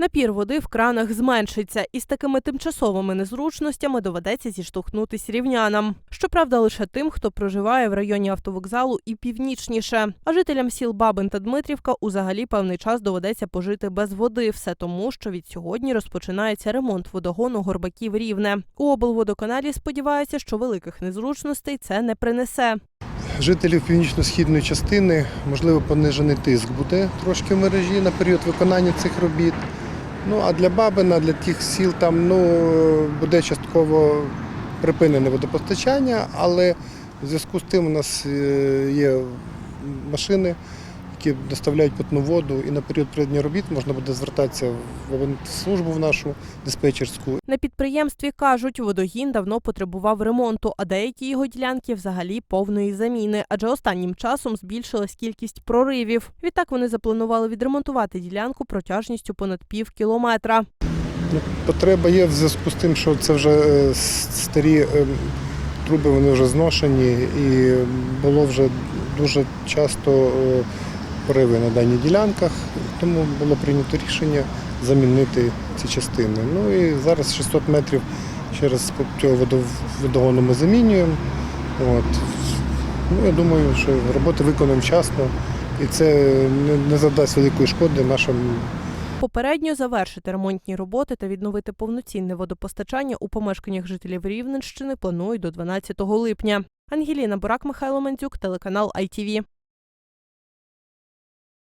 Напір води в кранах зменшиться, і з такими тимчасовими незручностями доведеться зіштовхнутись рівнянам. Щоправда, лише тим, хто проживає в районі автовокзалу і північніше. А жителям сіл Бабин та Дмитрівка узагалі певний час доведеться пожити без води. Все тому, що від сьогодні розпочинається ремонт водогону горбаків рівне. У облводоканалі сподіваються, що великих незручностей це не принесе. Жителів північно-східної частини можливо понижений тиск буде трошки в мережі на період виконання цих робіт. Ну а для Бабина, для тих сіл там ну, буде частково припинене водопостачання, але в зв'язку з тим у нас е, є машини, які доставляють питну воду, і на період проведення робіт можна буде звертатися в службу в нашу диспетчерську На підприємстві кажуть, водогін давно потребував ремонту, а деякі його ділянки взагалі повної заміни, адже останнім часом збільшилась кількість проривів. Відтак вони запланували відремонтувати ділянку протяжністю понад пів кілометра. Ну, Потреба є в зв'язку з тим, що це вже е, старі е, труби, вони вже зношені, і було вже дуже часто е, пориви на даних ділянках, тому було прийнято рішення замінити ці частини. Ну і зараз 600 метрів через цього водогону ми замінюємо. От. Ну, я думаю, що роботи виконуємо вчасно, і це не, завдасть великої шкоди нашим Попередньо завершити ремонтні роботи та відновити повноцінне водопостачання у помешканнях жителів Рівненщини планують до 12 липня. Ангеліна Бурак, Михайло Мандзюк, телеканал ITV.